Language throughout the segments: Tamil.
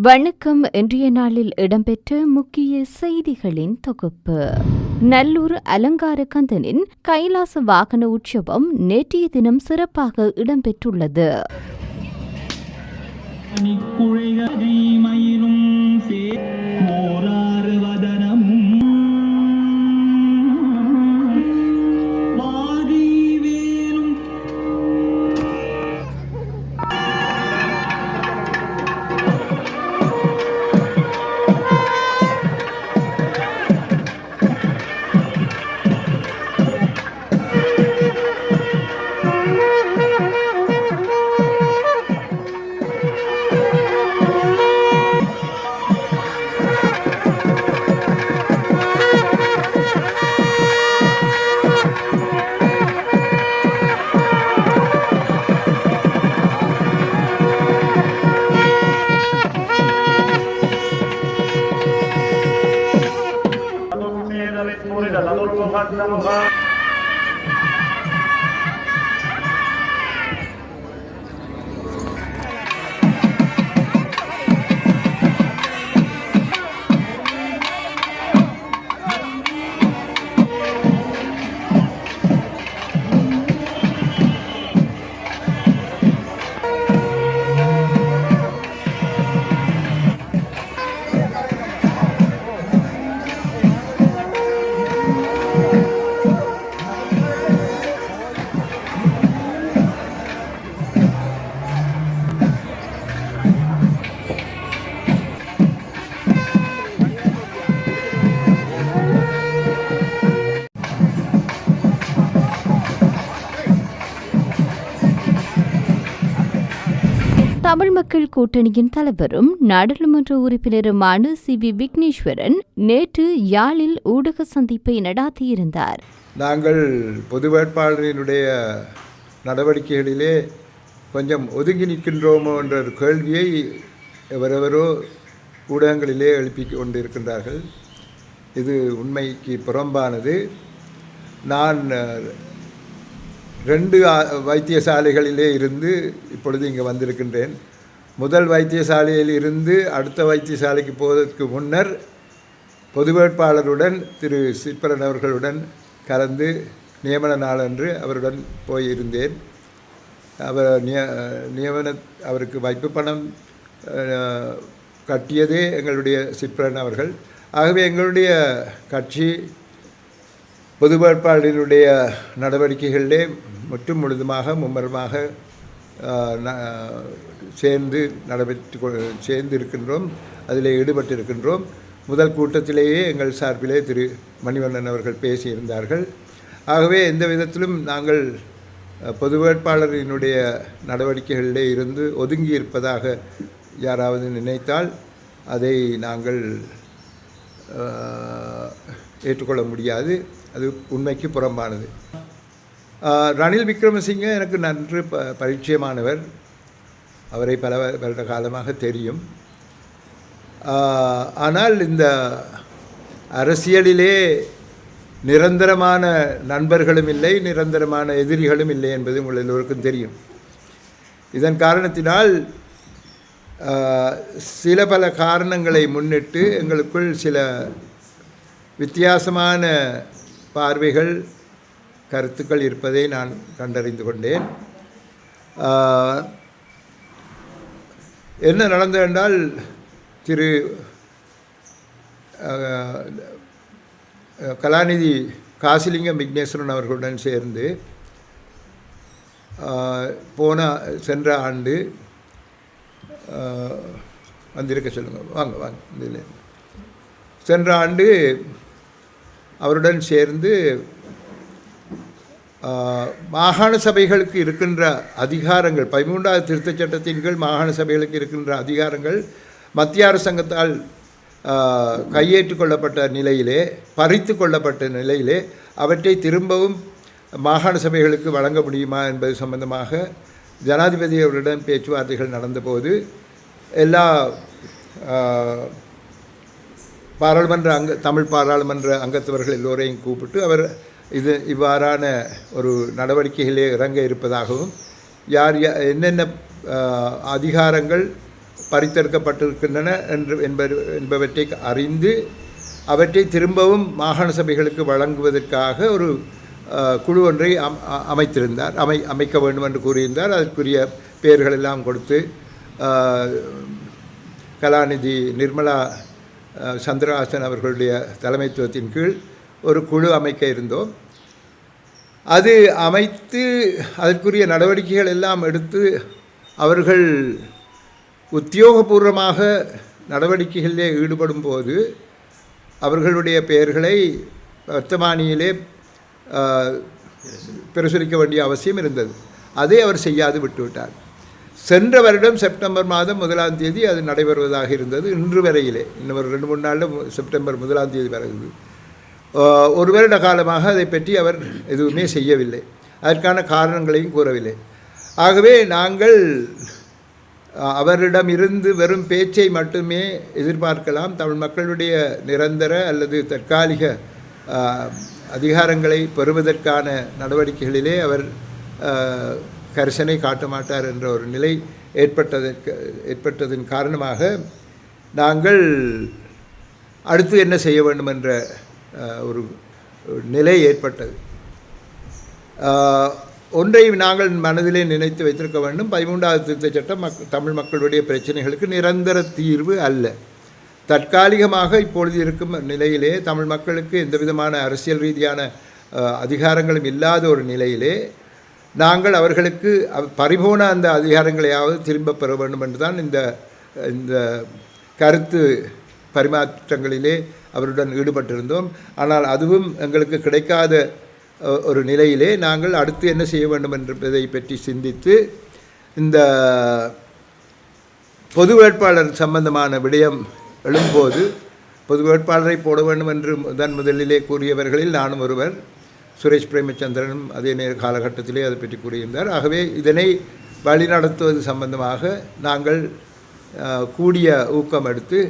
வணக்கம். இன்றைய நாளில் இடம்பெற்ற முக்கிய செய்திகளின் தொகுப்பு. நல்லூர் அலங்கார கந்தனின் கைலாச வாகன உற்சவம் நேற்றைய தினம் சிறப்பாக இடம்பெற்றுள்ளது. மணிக்குழைகை மக்கள் கூட்டணியின் தலைவரும் நாடாளுமன்ற உறுப்பினருமான சி வி விக்னேஸ்வரன் நேற்று யாழில் ஊடக சந்திப்பை நடாத்தியிருந்தார். நாங்கள் பொது வேட்பாளரினுடைய நடவடிக்கைகளிலே கொஞ்சம் ஒதுங்கி நிற்கின்றோமோ என்ற ஒரு கேள்வியை எவரெவரோ ஊடகங்களிலே எழுப்பி கொண்டிருக்கின்றார்கள். இது உண்மைக்கு புறம்பானது. நான் ரெண்டு வைத்தியசாலைகளிலே இருந்து இப்பொழுது இங்கே வந்திருக்கின்றேன். முதல் வைத்தியசாலையில் இருந்து அடுத்த வைத்தியசாலைக்கு போவதற்கு முன்னர் பொது வேட்பாளருடன் திரு சிற்பரன் அவர்களுடன் கலந்து நியமன நாளன்று அவருடன் போயிருந்தேன். அவர் நிய நியமன அவருக்கு வைப்பு பணம் கட்டியதே எங்களுடைய சிற்பரன் அவர்கள். ஆகவே எங்களுடைய கட்சி பொது வேட்பாளரினுடைய நடவடிக்கைகளிலே முற்றும் முழுதுமாக மும்மரமாக சேர்ந்து நடைபெற்று சேர்ந்து இருக்கின்றோம் அதில் ஈடுபட்டு இருக்கின்றோம் முதல் கூட்டத்திலேயே எங்கள் சார்பிலே திரு மணிவண்ணன் அவர்கள் பேசியிருந்தார்கள். ஆகவே எந்த விதத்திலும் நாங்கள் பொது வேட்பாளரினுடைய நடவடிக்கைகளிலே இருந்து ஒதுங்கி இருப்பதாக யாராவது நினைத்தால் அதை நாங்கள் ஏற்றுக்கொள்ள முடியாது. அது உண்மைக்கு புறம்பானது. ரணில் விக்ரமசிங்க எனக்கு நன்று ப பரிச்சயமானவர். அவரை பல வருட காலமாக தெரியும். ஆனால் இந்த அரசியலிலே நிரந்தரமான நண்பர்களும் இல்லை நிரந்தரமான எதிரிகளும் இல்லை என்பது உங்கள் எல்லோருக்கும் தெரியும். இதன் காரணத்தினால் சில பல காரணங்களை முன்னிட்டு எங்களுக்குள் சில வித்தியாசமான பார்வைகள் கருத்துக்கள் இருப்பதை நான் கண்டறிந்து கொண்டேன். என்ன நடந்தது என்றால் திரு கலாநிதி காசிலிங்கம் விக்னேஸ்வரன் அவர்களுடன் சேர்ந்து போன சென்ற ஆண்டு வந்திருக்க சொல்லுங்கள் வாங்க வாங்க இதில். சென்ற ஆண்டு அவருடன் சேர்ந்து மாகாண சபைகளுக்கு இருக்கின்ற அதிகாரங்கள் பதிமூன்றாவது திருத்தச் சட்டத்தின் கீழ் மாகாண சபைகளுக்கு இருக்கின்ற அதிகாரங்கள் மத்திய அரசாங்கத்தால் கையேற்று கொள்ளப்பட்ட நிலையிலே பறித்து கொள்ளப்பட்ட நிலையிலே அவற்றை திரும்பவும் மாகாண சபைகளுக்கு வழங்க முடியுமா என்பது சம்பந்தமாக ஜனாதிபதி அவரிடம் பேச்சுவார்த்தைகள் நடந்தபோது எல்லா பாராளுமன்ற அங்க தமிழ் பாராளுமன்ற அங்கத்தவர்கள் எல்லோரையும் கூப்பிட்டு அவர் இது இவ்வாறான ஒரு நடவடிக்கைகளே இறங்க இருப்பதாகவும் யார் யா- என்னென்ன அதிகாரங்கள் பறித்தெடுக்கப்பட்டிருக்கின்றன என்று என்பது என்பவற்றை அறிந்து அவற்றை திரும்பவும் மாகாண சபைகளுக்கு வழங்குவதற்காக ஒரு குழு ஒன்றை அம் அமைத்திருந்தார். அமை அமைக்க வேண்டும் என்று கூறியிருந்தார். அதற்குரிய பெயர்கள் எல்லாம் கொடுத்து கலாநிதி நிர்மலா சந்திரஹாசன் அவர்களுடைய தலைமைத்துவத்தின் கீழ் ஒரு குழு அமைக்க இருந்தோம். அது அமைத்து அதற்குரிய நடவடிக்கைகள் எல்லாம் எடுத்து அவர்கள் உத்தியோகபூர்வமாக நடவடிக்கைகளிலே ஈடுபடும் போது அவர்களுடைய பெயர்களை வர்த்தமானியிலே பிரசுரிக்க வேண்டிய அவசியம் இருந்தது. அதை அவர் செய்யாது விட்டுவிட்டார். சென்ற வருடம் செப்டம்பர் மாதம் முதலாம் தேதி அது நடைபெறுவதாக இருந்தது. இன்று வரையிலே இன்னும் ஒரு ரெண்டு மூணு நாளில் செப்டம்பர் முதலாம் தேதி வருகிறது ஒரு வருட காலமாக அதை பற்றி அவர் எதுவுமே செய்யவில்லை. அதற்கான காரணங்களையும் கூறவில்லை. ஆகவே நாங்கள் அவரிடமிருந்து வெறும் பேச்சை மட்டுமே எதிர்பார்க்கலாம். தமிழ் மக்களுடைய நிரந்தர அல்லது தற்காலிக அதிகாரங்களை பெறுவதற்கான நடவடிக்கைகளிலே அவர் கரிசனை காட்ட மாட்டார் என்ற ஒரு நிலை ஏற்பட்டதற்கு ஏற்பட்டதன் காரணமாக நாங்கள் அடுத்து என்ன செய்ய வேண்டும் என்ற ஒரு நிலை ஏற்பட்டது. ஒன்றை நாங்கள் மனதிலே நினைத்து வைத்திருக்க வேண்டும். பதிமூன்றாவது திருத்தச் சட்டம் மக் தமிழ் மக்களுடைய பிரச்சனைகளுக்கு நிரந்தர தீர்வு அல்ல. தற்காலிகமாக இப்பொழுது இருக்கும் நிலையிலே தமிழ் மக்களுக்கு எந்த விதமான அரசியல் ரீதியான அதிகாரங்களும் இல்லாத ஒரு நிலையிலே நாங்கள் அவர்களுக்கு பறிபோன பரிபூர்ண அந்த அதிகாரங்களையாவது திரும்ப பெற வேண்டும் என்று தான் இந்த இந்த கருத்து பரிமாற்றங்களிலே அவருடன் ஈடுபட்டிருந்தோம். ஆனால் அதுவும் எங்களுக்கு கிடைக்காத ஒரு நிலையிலே நாங்கள் அடுத்து என்ன செய்ய வேண்டும் என்பதை பற்றி சிந்தித்து இந்த பொது வேட்பாளர் சம்பந்தமான விடயம் எழும்போது பொது வேட்பாளரை போட வேண்டும் என்று முதன் முதலிலே கூறியவர்களில் நானும் ஒருவர் சுரேஷ் பிரேமச்சந்திரனும் அதே நேர காலகட்டத்திலே அதை பற்றி கூறியிருந்தார். ஆகவே இதனை வழிநடத்துவது சம்பந்தமாக நாங்கள் கூடிய ஊக்கம் எடுத்து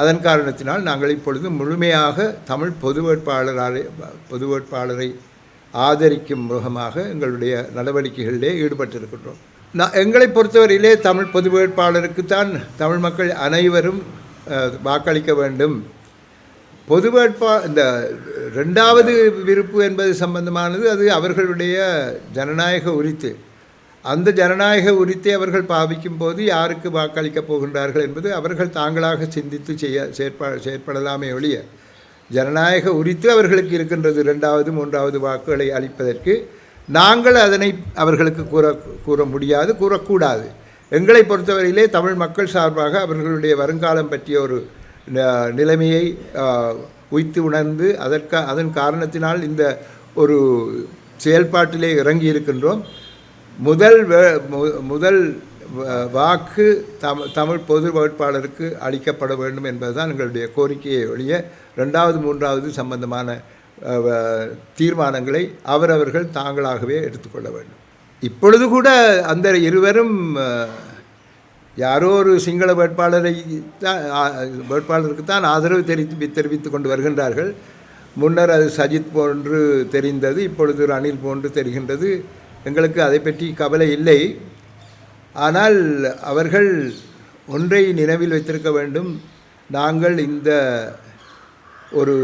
அதன் காரணத்தினால் நாங்கள் இப்பொழுது முழுமையாக தமிழ் பொது வேட்பாளராக பொது வேட்பாளரை ஆதரிக்கும் முகமாக எங்களுடைய நடவடிக்கைகளிலே ஈடுபட்டிருக்கின்றோம். நான் எங்களை பொறுத்தவரையிலே தமிழ் பொது வேட்பாளருக்குத்தான் தமிழ் மக்கள் அனைவரும் வாக்களிக்க வேண்டும். பொது வேட்பா இந்த ரெண்டாவது விருப்பு என்பது சம்பந்தமானது அது அவர்களுடைய ஜனநாயக உரித்து. அந்த ஜனநாயக உரித்தை அவர்கள் பாவிக்கும் போது யாருக்கு வாக்களிக்கப் போகின்றார்கள் என்பது அவர்கள் தாங்களாக சிந்தித்து செய்ய செயற்பா செயற்படலாமே ஒழிய ஜனநாயக உரித்து அவர்களுக்கு இருக்கின்றது ரெண்டாவது மூன்றாவது வாக்குகளை அளிப்பதற்கு. நாங்கள் அதனை அவர்களுக்கு கூற கூற முடியாது கூறக்கூடாது. எங்களை பொறுத்தவரையிலே தமிழ் மக்கள் சார்பாக அவர்களுடைய வருங்காலம் பற்றிய ஒரு நிலைமையை உய்த்து உணர்ந்து அதற்கா அதன் காரணத்தினால் இந்த ஒரு செயல்பாட்டிலே இறங்கி இருக்கின்றோம் முதல் வே- மு- முதல் வ- வாக்கு தமிழ் தமிழ் பொது வேட்பாளருக்கு அளிக்கப்பட வேண்டும் என்பதுதான் எங்களுடைய கோரிக்கையை ஒழிய ரெண்டாவது மூன்றாவது சம்பந்தமான தீர்மானங்களை அவரவர்கள் தாங்களாகவே எடுத்துக்கொள்ள வேண்டும். இப்பொழுது கூட அந்த இருவரும் யாரோ ஒரு சிங்கள வேட்பாளரை தான் வேட்பாளருக்கு தான் ஆதரவு தெரிவித்து தெரிவித்து கொண்டு வருகின்றார்கள். முன்னர் அது சஜித் போன்று தெரிந்தது இப்பொழுது ரணில் போன்று தெரிகின்றது. எங்களுக்கு அதை பற்றி கவலை இல்லை. ஆனால் அவர்கள் ஒன்றை நினைவில் வைத்திருக்க வேண்டும். நாங்கள் இந்த ஒரு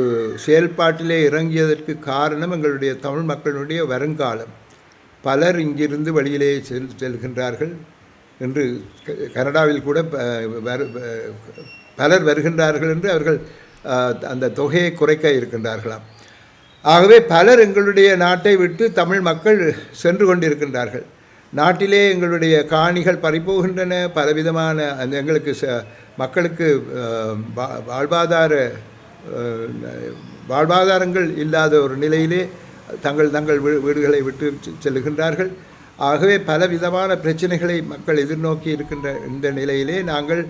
செயல்பாட்டிலே இறங்கியதற்கு காரணம் எங்களுடைய தமிழ் மக்களுடைய வருங்காலம். பலர் இங்கிருந்து வெளியிலே செல் செல்கின்றார்கள் என்று க- கனடாவில் கூட பலர் வருகின்றார்கள் என்று அவர்கள் அந்த தொகையை குறைக்க இருக்கின்றார்களாம். ஆகவே பலர் எங்களுடைய நாட்டை விட்டு தமிழ் மக்கள் சென்று கொண்டிருக்கின்றார்கள். நாட்டிலே எங்களுடைய காணிகள் பறிபோகின்றன. பலவிதமான அந்த எங்களுக்கு ச- மக்களுக்கு வா- வாழ்வாதார வாழ்வாதாரங்கள் இல்லாத ஒரு நிலையிலே தங்கள் தங்கள் வீடுகளை விட்டு செ- செல்லுகின்றார்கள். ஆகவே பல விதமான பிரச்சனைகளை மக்கள் எதிர்நோக்கி இருக்கின்ற இந்த நிலையிலே நாங்கள்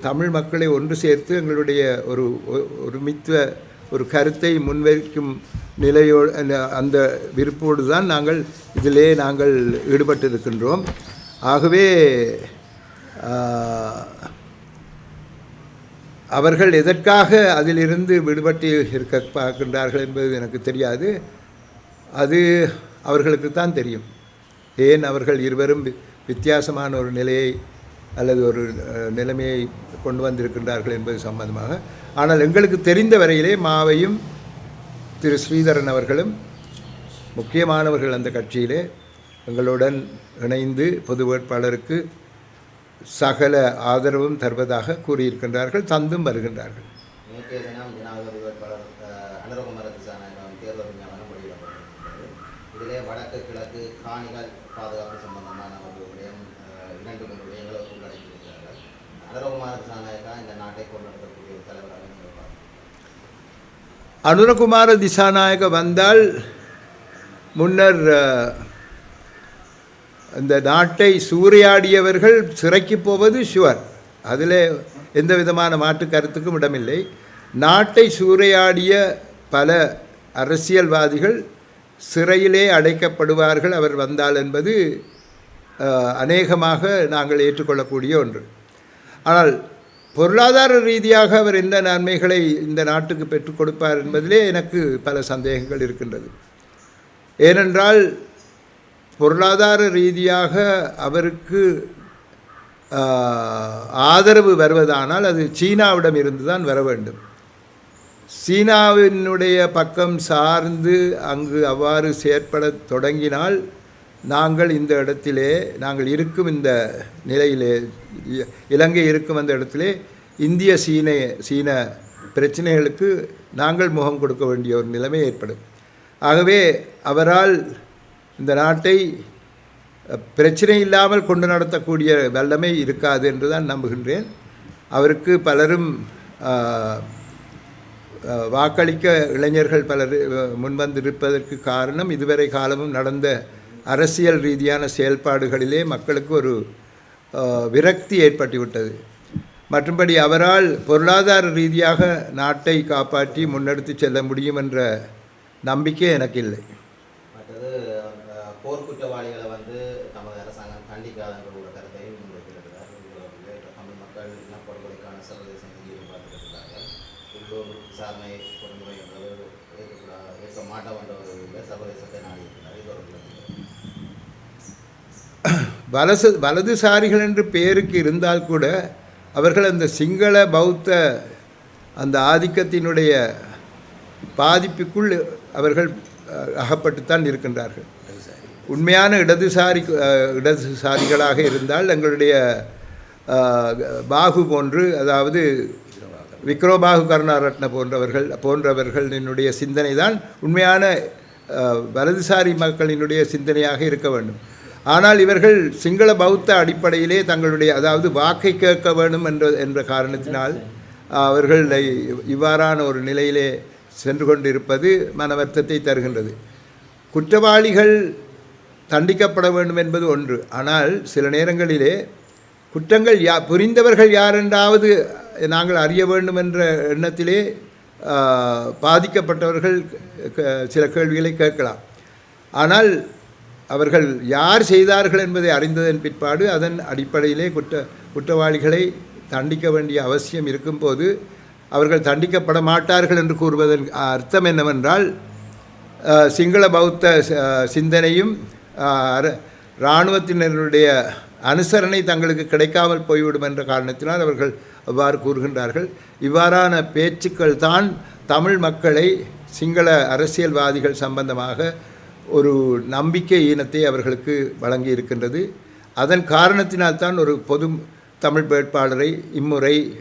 தமிழ் மக்களை ஒன்று சேர்த்து எங்களுடைய ஒரு ஒருமித்துவ ஒருமித்த ஒரு கருத்தை முன்வைக்கும் நிலையோடு அந்த- விருப்போடு தான் நாங்கள் இதிலே நாங்கள் ஈடுபட்டிருக்கின்றோம். ஆகவே அவர்கள் எதற்காக அதிலிருந்து விடுபட்டு இருக்க பார்க்கின்றார்கள் என்பது எனக்கு தெரியாது. அது அவர்களுக்கு தான் தெரியும். ஏன் அவர்கள் இருவரும் வி- வித்தியாசமான ஒரு நிலையை அல்லது ஒரு நிலைமையை கொண்டு வந்திருக்கின்றார்கள் என்பது சம்பந்தமாக. ஆனால் எங்களுக்கு தெரிந்த வரையிலே மாவையும் திரு ஸ்ரீதரன் அவர்களும் முக்கியமானவர்கள் அந்த கட்சியிலே. எங்களுடன் இணைந்து பொது வேட்பாளருக்கு சகல ஆதரவும் தருவதாக கூறியிருக்கின்றார்கள் தந்தும் வருகின்றார்கள். வேட்பாளர் வடக்கு கிழக்கு காணிகள் அனுரகுமார திசாநாயகா இந்த நாட்டை தலைவராக நீங்கள் அனுரகுமார திசாநாயக வந்தால் முன்னர் அந்த இந்த நாட்டை சூறையாடியவர்கள் சிறைக்கு போவது ஷுவர் அதில் எந்த விதமான மாற்று கருத்துக்கும் இடமில்லை. நாட்டை சூறையாடிய பல அரசியல்வாதிகள் சிறையிலே அடைக்கப்படுவார்கள். அவர் வந்தால் என்பது அநேகமாக நாங்கள் ஏற்றுக்கொள்ளக்கூடிய ஒன்று. ஆனால் பொருளாதார ரீதியாக அவர் எந்த நன்மைகளை இந்த நாட்டுக்கு பெற்றுக் கொடுப்பார் என்பதிலே எனக்கு பல சந்தேகங்கள் இருக்கின்றது. ஏனென்றால் பொருளாதார ரீதியாக அவருக்கு ஆதரவு வருவதானால் அது சீனாவிடம் இருந்து தான் வர வேண்டும். சீனாவினுடைய பக்கம் சார்ந்து அங்கு அவ்வாறு செயற்படத் தொடங்கினால் நாங்கள் இந்த இடத்திலே நாங்கள் இருக்கும் இந்த நிலையிலே இ- இலங்கை இருக்கும் அந்த இடத்திலே இந்திய சீன சீன பிரச்சனைகளுக்கு நாங்கள் முகம் கொடுக்க வேண்டிய ஒரு நிலைமை ஏற்படும். ஆகவே அவரால் இந்த நாட்டை பிரச்சனை இல்லாமல் கொண்டு நடத்தக்கூடிய வல்லமை இருக்காது என்று தான் நம்புகின்றேன். அவருக்கு பலரும் வாக்களிக்க இளைஞர்கள் பலர் முன்வந்திருப்பதற்கு காரணம் இதுவரை காலமும் நடந்த அரசியல் ரீதியான செயல்பாடுகளிலே மக்களுக்கு ஒரு விரக்தி ஏற்பட்டுவிட்டது. மற்றும்படி அவரால் பொருளாதார ரீதியாக நாட்டை காப்பாற்றி முன்னெடுத்து செல்ல முடியும் என்ற நம்பிக்கை எனக்கு இல்லை மற்றது அஹ், வந்து நமது அரசாங்கம் கண்டிக்காதுன்ற ஒரு கருத்தையும் தமிழ் மக்கள் இனப்படுகொலைக்கான சர்வதேச உள்ளூர் விசாரணை என்பது ஏற்க மாட்டோம் என்ற ஒரு இது ஒரு வலசு வலதுசாரிகள் என்று பெயருக்கு இருந்தால் கூட அவர்கள் அந்த சிங்கள பௌத்த அந்த ஆதிக்கத்தினுடைய பாதிப்புக்குள் அவர்கள் அகப்பட்டுத்தான் இருக்கின்றார்கள். உண்மையான இடதுசாரி இடதுசாரிகளாக இருந்தால் எங்களுடைய பாகு போன்று அதாவது விக்ரோபாகு கருணாரட்ன போன்றவர்கள் போன்றவர்களினுடைய சிந்தனை தான் உண்மையான வலதுசாரி மக்களினுடைய சிந்தனையாக இருக்க வேண்டும். ஆனால் இவர்கள் சிங்கள பௌத்த அடிப்படையிலே தங்களுடைய அதாவது வாக்கை கேட்க வேண்டும் என்ற என்ற காரணத்தினால் அவர்கள் இவ்வாறான ஒரு நிலையிலே சென்று கொண்டிருப்பது மன வருத்தத்தை தருகின்றது. குற்றவாளிகள் தண்டிக்கப்பட வேண்டும் என்பது ஒன்று. ஆனால் சில நேரங்களிலே குற்றங்கள் யா புரிந்தவர்கள் யாரென்றாவது நாங்கள் அறிய வேண்டும் என்ற எண்ணத்திலே பாதிக்கப்பட்டவர்கள் க- சில கேள்விகளை கேட்கலாம். ஆனால் அவர்கள் யார் செய்தார்கள் என்பதை அறிந்ததன் பிற்பாடு அதன் அடிப்படையிலே குற்ற குற்றவாளிகளை தண்டிக்க வேண்டிய அவசியம் இருக்கும்போது அவர்கள் தண்டிக்கப்பட மாட்டார்கள் என்று கூறுவதன் அர்த்தம் என்னவென்றால் சிங்கள பௌத்த சிந்தனையும் இராணுவத்தினருடைய அனுசரணை தங்களுக்கு கிடைக்காமல் போய்விடும் என்ற காரணத்தினால் அவர்கள் அவ்வாறு கூறுகின்றார்கள். இவ்வாறான பேச்சுக்கள் தான் தமிழ் மக்களை சிங்கள அரசியல்வாதிகள் சம்பந்தமாக ஒரு நம்பிக்கை ஈனத்தை அவர்களுக்கு வழங்கி இருக்கின்றது அதன் காரணத்தினால்தான் ஒரு பொது தமிழ் வேட்பாளரை இம்முறை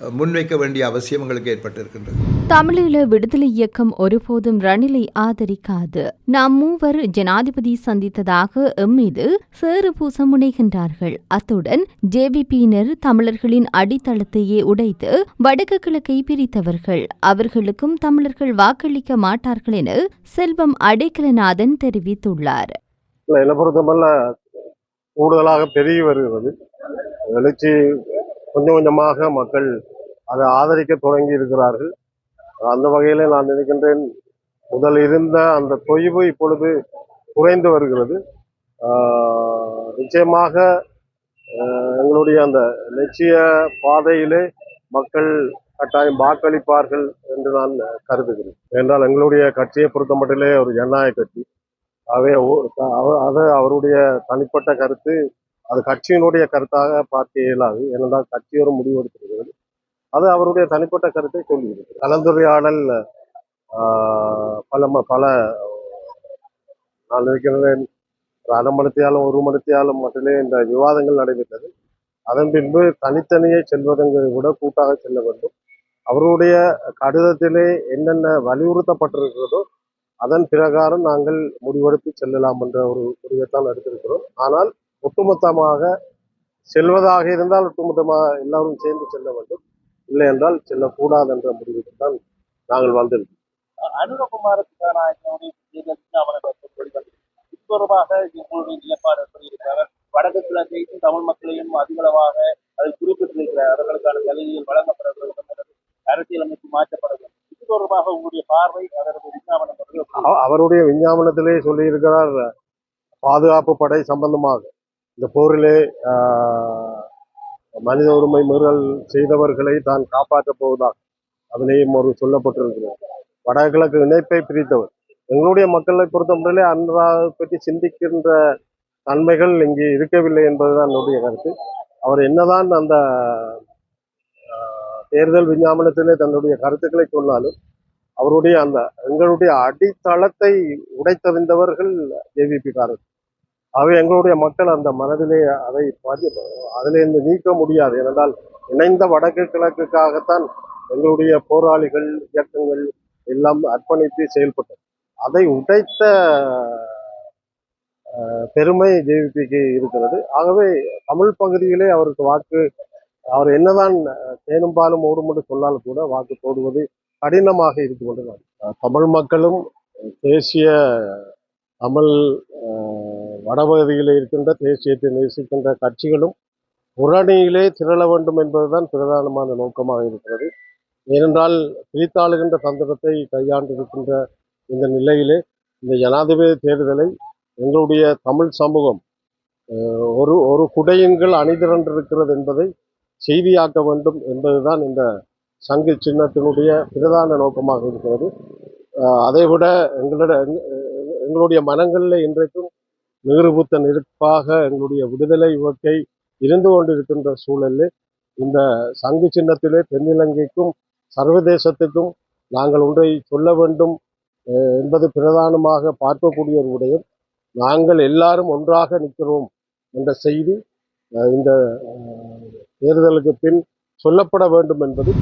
முன்வைக்க வேண்டிய அவசியம் எங்களுக்கு ஏற்பட்டிருக்கின்றது. தமிழீழ விடுதலை இயக்கம் ஒருபோதும் ரணிலை ஆதரிக்காது. நாம் மூவர் ஜனாதிபதி சந்தித்ததாக எம்மீது சேறு பூச முனைகின்றார்கள். அத்துடன் ஜேவிபியினர் தமிழர்களின் அடித்தளத்தையே உடைத்து வடக்கு கிழக்கை பிரித்தவர்கள். அவர்களுக்கும் தமிழர்கள் வாக்களிக்க மாட்டார்கள் என செல்வம் அடைக்கலநாதன் தெரிவித்துள்ளார். கூடுதலாக பெருகி வருகிறது. எழுச்சி கொஞ்சம் கொஞ்சமாக மக்கள் அதை ஆதரிக்க தொடங்கி இருக்கிறார்கள். அந்த வகையில் நான் நினைக்கின்றேன் முதல் இருந்த அந்த தொய்வு இப்பொழுது குறைந்து வருகிறது. நிச்சயமாக எங்களுடைய அந்த லட்சிய பாதையிலே மக்கள் கட்டாயம் வாக்களிப்பார்கள் என்று நான் கருதுகிறேன். என்றால் எங்களுடைய கட்சியை பொறுத்த மட்டிலே ஒரு ஜனநாயக கட்சி. ஆகவே அவ- அது அவருடைய தனிப்பட்ட கருத்து அது கட்சியினுடைய கருத்தாக பார்க்க இயலாது. ஏனென்றால் கட்சி ஒரு முடிவெடுத்திருக்கிறது. அது அவருடைய தனிப்பட்ட கருத்தை சொல்லியிருக்கு கலந்துரையாடல் பல ம- பல நான் நினைக்கிறேன் ஒரு அரை மணித்தியாலும் ஒரு மணித்தியாலும் மட்டுமே இந்த விவாதங்கள் நடைபெற்றது. அதன் பின்பு தனித்தனியே செல்வதங்களை விட கூட்டாக செல்ல வேண்டும். அவருடைய கடிதத்திலே என்னென்ன வலியுறுத்தப்பட்டிருக்கிறதோ அதன் பிரகாரம் நாங்கள் முடிவெடுத்து செல்லலாம் என்ற ஒரு முடிவைத்தான் எடுத்திருக்கிறோம். ஆனால் ஒட்டுமொத்தமாக செல்வதாக இருந்தால் ஒட்டுமொத்தமாக எல்லாரும் சேர்ந்து செல்ல வேண்டும். இல்லை என்றால் செல்லக்கூடாது என்ற முடிவுக்கு தான் நாங்கள் வந்திருக்கிறோம் அனுரகுமார தொடர்பாக உங்களுடைய நிலைப்பாடு எப்படி இருக்கிறார்? வடக்கு கிழக்கையும் தமிழ் மக்களையும் அதிகளவாக அதை குறிப்பிட்டிருக்கிறார். அவர்களுக்கான சலுகைகள் வழங்கப்பட அரசியலமைப்பு மாற்றப்பட வேண்டும். இது தொடர்பாக உங்களுடைய பார்வை அதற்கு விஞ்ஞாபனம் அவருடைய விஞ்ஞாபனத்திலே சொல்லியிருக்கிறார் பாதுகாப்பு படை சம்பந்தமாக. இந்த போரிலே ஆஹ், மனித உரிமை மீறல் செய்தவர்களை தான் காப்பாற்றப் போவதாக அதிலேயும் ஒரு சொல்லப்பட்டிருக்கிறது. வடகிழக்கு இணைப்பை பிரித்தவர். எங்களுடைய மக்களை பொறுத்தவரையிலே அன்றாவது பற்றி சிந்திக்கின்ற தன்மைகள் இங்கே இருக்கவில்லை என்பதுதான் என்னுடைய கருத்து. அவர் என்னதான் அந்த தேர்தல் விஞ்ஞாபனத்திலே தன்னுடைய கருத்துக்களை சொன்னாலும் அவருடைய அந்த எங்களுடைய அடித்தளத்தை உடைத்தறிந்தவர்கள் ஜேவிபி காரர்கள். ஆகவே எங்களுடைய மக்கள் அந்த மனதிலே அதை பாதி அதிலிருந்து நீக்க முடியாது. ஏனென்றால் இணைந்த வடக்கு கிழக்குக்காகத்தான் எங்களுடைய போராளிகள் இயக்கங்கள் எல்லாம் அர்ப்பணித்து செயல்பட்டது. அதை உடைத்த பெருமை ஜேவிபிக்கு இருக்கிறது. ஆகவே தமிழ் பகுதியிலே அவருக்கு வாக்கு அவர் என்னதான் தேனும் பாலும் ஓடும் என்று சொன்னாலும் கூட வாக்கு போடுவது கடினமாக இருந்து கொண்டு தமிழ் மக்களும் தேசிய தமிழ் வடபகுதியில் இருக்கின்ற தேசியத்தை நேசிக்கின்ற கட்சிகளும் புறணியிலே திரள வேண்டும் என்பதுதான் பிரதானமான நோக்கமாக இருக்கிறது. ஏனென்றால் பிரித்தாளுகின்ற தந்திரத்தை கையாண்டிருக்கின்ற இந்த நிலையிலே இந்த ஜனாதிபதி தேர்தலை எங்களுடைய தமிழ் சமூகம் ஒரு ஒரு குடையுங்கள் அணிதிரண்டிருக்கிறது என்பதை செய்தியாக்க வேண்டும் என்பதுதான் இந்த சங்கு சின்னத்தினுடைய பிரதான நோக்கமாக இருக்கிறது. அதைவிட எங்களிட எங்களுடைய மனங்களில் இன்றைக்கும் நிறுவுத்த நெருப்பாக எங்களுடைய விடுதலை இவற்றை இருந்து கொண்டிருக்கின்ற சூழலில் இந்த சங்கு சின்னத்திலே தென்னிலங்கைக்கும் சர்வதேசத்துக்கும் நாங்கள் ஒன்றை சொல்ல வேண்டும் என்பது பிரதானமாக பார்க்கக்கூடிய ஒரு விடயம். நாங்கள் எல்லாரும் ஒன்றாக நிற்கிறோம் என்ற செய்தி இந்த தேர்தலுக்கு பின் சொல்லப்பட வேண்டும் என்பது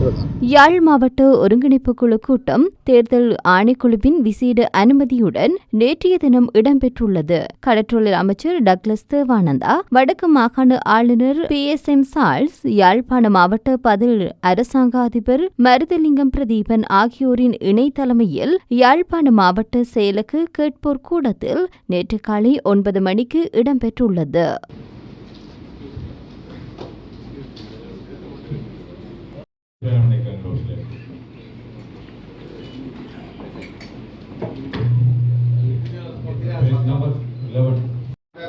யாழ் மாவட்ட ஒருங்கிணைப்பு குழு கூட்டம் தேர்தல் ஆணைக்குழுவின் விசேட அனுமதியுடன் நேற்றைய தினம் இடம்பெற்றுள்ளது. கடற்றொழில் அமைச்சர் டக்ளஸ் தேவானந்தா வடக்கு மாகாண ஆளுநர் பி எஸ் எம் சால்ஸ் யாழ்ப்பாண மாவட்ட பதில் அரசாங்க அதிபர் மருதலிங்கம் பிரதீபன் ஆகியோரின் இணை தலைமையில் யாழ்ப்பாண மாவட்ட செயலுக்கு கேட்போர் கூடத்தில் நேற்று காலை ஒன்பது மணிக்கு இடம்பெற்றுள்ளது.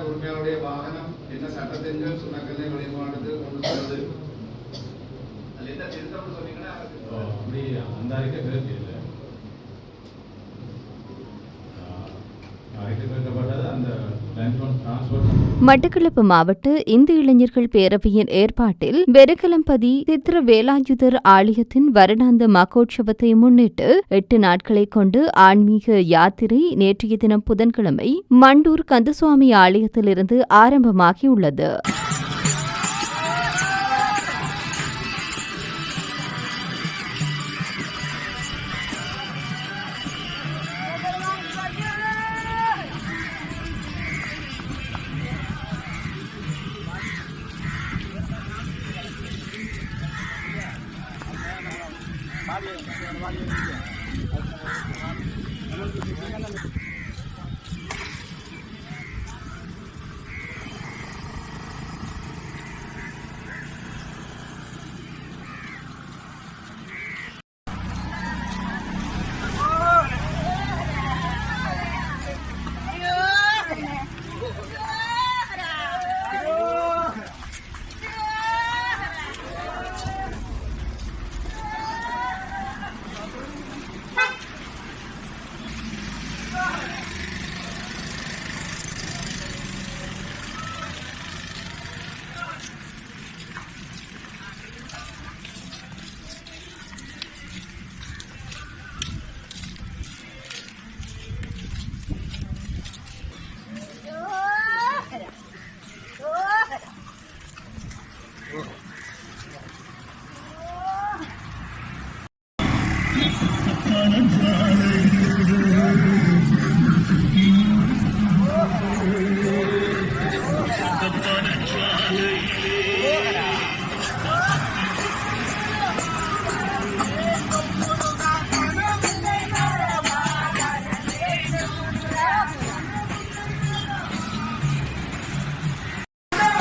உரிமையாளருடைய வாகனம் என்ன சட்டத்தின் சுணக்கலை வெளிமானது கொண்டு செல்வது அந்த அறிக்கை திருத்தி இல்லை அறிக்கை திருத்தப்பட்டது அந்த லைன்ஸ் டிரான்ஸ்போர்ட் மட்டக்களப்பு மாவட்ட இந்து இளைஞர்கள் பேரவையின் ஏற்பாட்டில் வெறுக்கலம்பதி சித்திர வேலாயுதர் ஆலயத்தின் வருடாந்த மகோற்சவத்தை முன்னிட்டு எட்டு நாட்களை கொண்டு ஆன்மீக யாத்திரை நேற்றைய தினம் புதன்கிழமை மண்டூர் கந்தசுவாமி ஆலயத்திலிருந்து ஆரம்பமாகியுள்ளது.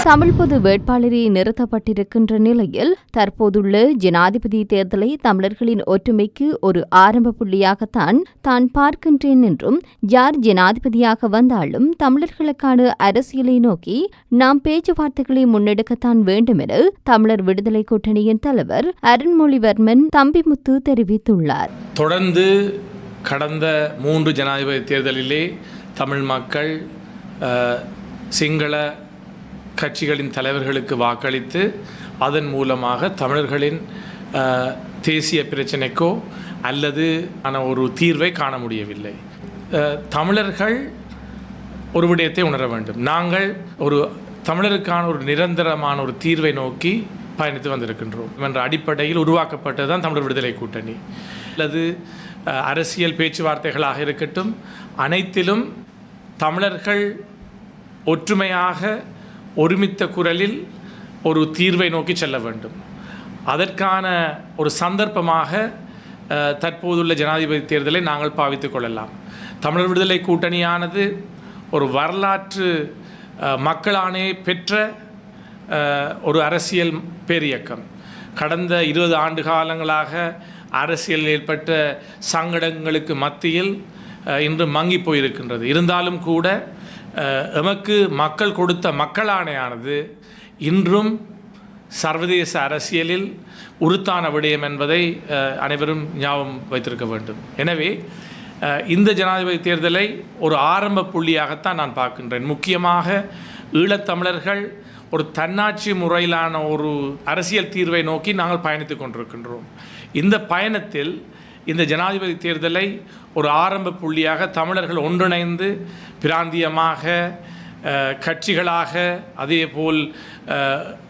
தமிழ் பொது வேட்பாளரே நிறுத்தப்பட்டிருக்கின்ற நிலையில் தற்போதுள்ள ஜனாதிபதி தேர்தலை தமிழர்களின் ஒற்றுமைக்கு ஒரு ஆரம்ப புள்ளியாகத்தான் தான் பார்க்கின்றேன் என்றும் யார் ஜனாதிபதியாக வந்தாலும் தமிழர்களுக்கான அரசியலை நோக்கி நாம் பேச்சுவார்த்தைகளை முன்னெடுக்கத்தான் வேண்டும் என தமிழர் விடுதலை கூட்டணியின் தலைவர் அருண்மொழிவர்மன் தம்பிமுத்து தெரிவித்துள்ளார். தொடர்ந்து கடந்த மூன்று ஜனாதிபதி தேர்தலிலே தமிழ் மக்கள் சிங்கள கட்சிகளின் தலைவர்களுக்கு வாக்களித்து அதன் மூலமாக தமிழர்களின் தேசிய பிரச்சினைக்கோ அல்லது ஆன ஒரு தீர்வை காண முடியவில்லை. தமிழர்கள் ஒரு விடயத்தை உணர வேண்டும். நாங்கள் ஒரு தமிழருக்கான ஒரு நிரந்தரமான ஒரு தீர்வை நோக்கி பயணித்து வந்திருக்கின்றோம் என்ற அடிப்படையில் உருவாக்கப்பட்டது தான் தமிழர் விடுதலை கூட்டணி. அல்லது அரசியல் பேச்சுவார்த்தைகளாக இருக்கட்டும் அனைத்திலும் தமிழர்கள் ஒற்றுமையாக ஒருமித்த குரலில் ஒரு தீர்வை நோக்கி செல்ல வேண்டும். அதற்கான ஒரு சந்தர்ப்பமாக தற்போதுள்ள ஜனாதிபதி தேர்தலை நாங்கள் பாவித்துக் கொள்ளலாம். தமிழர் விடுதலை கூட்டணியானது ஒரு வரலாற்று மக்களானே பெற்ற ஒரு அரசியல் பேரியக்கம். கடந்த இருபது ஆண்டு காலங்களாக அரசியலில் ஏற்பட்ட சங்கடங்களுக்கு மத்தியில் இன்று மங்கி போயிருக்கின்றது. இருந்தாலும் கூட எமக்கு மக்கள் கொடுத்த மக்களாணையானது இன்றும் சர்வதேச அரசியலில் உருத்தான விடயம் என்பதை அனைவரும் ஞாபகம் வைத்திருக்க வேண்டும். எனவே இந்த ஜனாதிபதி தேர்தலை ஒரு ஆரம்ப புள்ளியாகத்தான் நான் பார்க்கின்றேன். முக்கியமாக ஈழத்தமிழர்கள் ஒரு தன்னாட்சி முறையிலான ஒரு அரசியல் தீர்வை நோக்கி நாங்கள் பயணித்துக் கொண்டிருக்கின்றோம். இந்த பயணத்தில் இந்த ஜனாதிபதி தேர்தலை ஒரு ஆரம்ப புள்ளியாக தமிழர்கள் ஒன்றிணைந்து பிராந்தியமாக கட்சிகளாக அதேபோல் போல்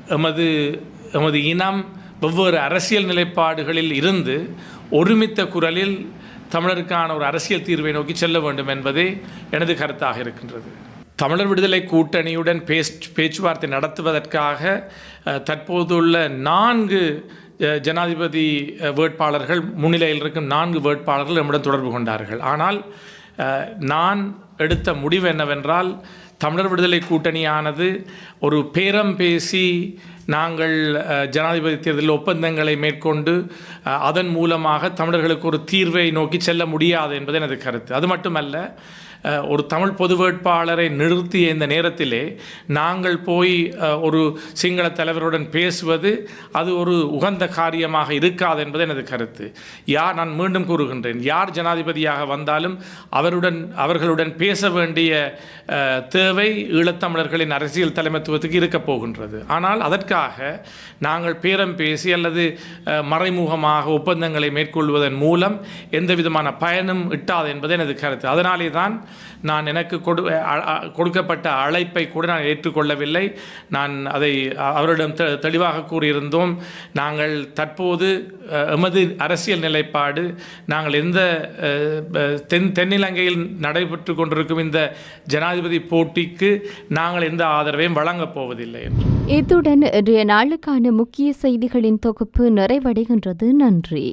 எமது எமது இனம் வெவ்வேறு அரசியல் நிலைப்பாடுகளில் இருந்து ஒருமித்த குரலில் தமிழருக்கான ஒரு அரசியல் தீர்வை நோக்கி செல்ல வேண்டும் என்பதே எனது கருத்தாக இருக்கின்றது. தமிழர் விடுதலை கூட்டணியுடன் பேச் பேச்சுவார்த்தை நடத்துவதற்காக தற்போதுள்ள நான்கு ஜனாதிபதி வேட்பாளர்கள் முன்னிலையில் இருக்கும் நான்கு வேட்பாளர்கள் நம்முடன் தொடர்பு கொண்டார்கள். ஆனால் நான் எடுத்த முடிவு என்னவென்றால் தமிழர் விடுதலை கூட்டணியானது ஒரு பேரம் பேசி நாங்கள் ஜனாதிபதி தேர்தலில் ஒப்பந்தங்களை மேற்கொண்டு அதன் மூலமாக தமிழர்களுக்கு ஒரு தீர்வை நோக்கி செல்ல முடியாது என்பது எனது கருத்து. அது மட்டுமல்ல ஒரு தமிழ் பொது வேட்பாளரை நிறுத்திய இந்த நேரத்திலே நாங்கள் போய் ஒரு சிங்கள தலைவருடன் பேசுவது அது ஒரு உகந்த காரியமாக இருக்காது என்பது எனது கருத்து. யார் நான் மீண்டும் கூறுகின்றேன். யார் ஜனாதிபதியாக வந்தாலும் அவருடன் அவர்களுடன் பேச வேண்டிய தேவை ஈழத்தமிழர்களின் அரசியல் தலைமைத்துவத்துக்கு இருக்கப் போகின்றது. ஆனால் அதற்காக நாங்கள் பேரம் பேசி அல்லது மறைமுகமாக ஒப்பந்தங்களை மேற்கொள்வதன் மூலம் எந்த விதமான பயனும் இட்டாது என்பது எனது கருத்து. அதனாலே தான் நான் எனக்கு கொடு கொடுக்கப்பட்ட அழைப்பை கூட நான் ஏற்றுக்கொள்ளவில்லை. நான் அதை அவரிடம் தெ தெளிவாக கூறியிருந்தோம். நாங்கள் தற்போது எமது அரசியல் நிலைப்பாடு நாங்கள் எந்த தென் தென்னிலங்கையில் நடைபெற்று கொண்டிருக்கும் இந்த ஜனாதிபதி போட்டிக்கு நாங்கள் எந்த ஆதரவையும் வழங்கப் போவதில்லை என்று. இத்துடன் இன்றைய நாளுக்கான முக்கிய செய்திகளின் தொகுப்பு நிறைவடைகின்றது. நன்றி.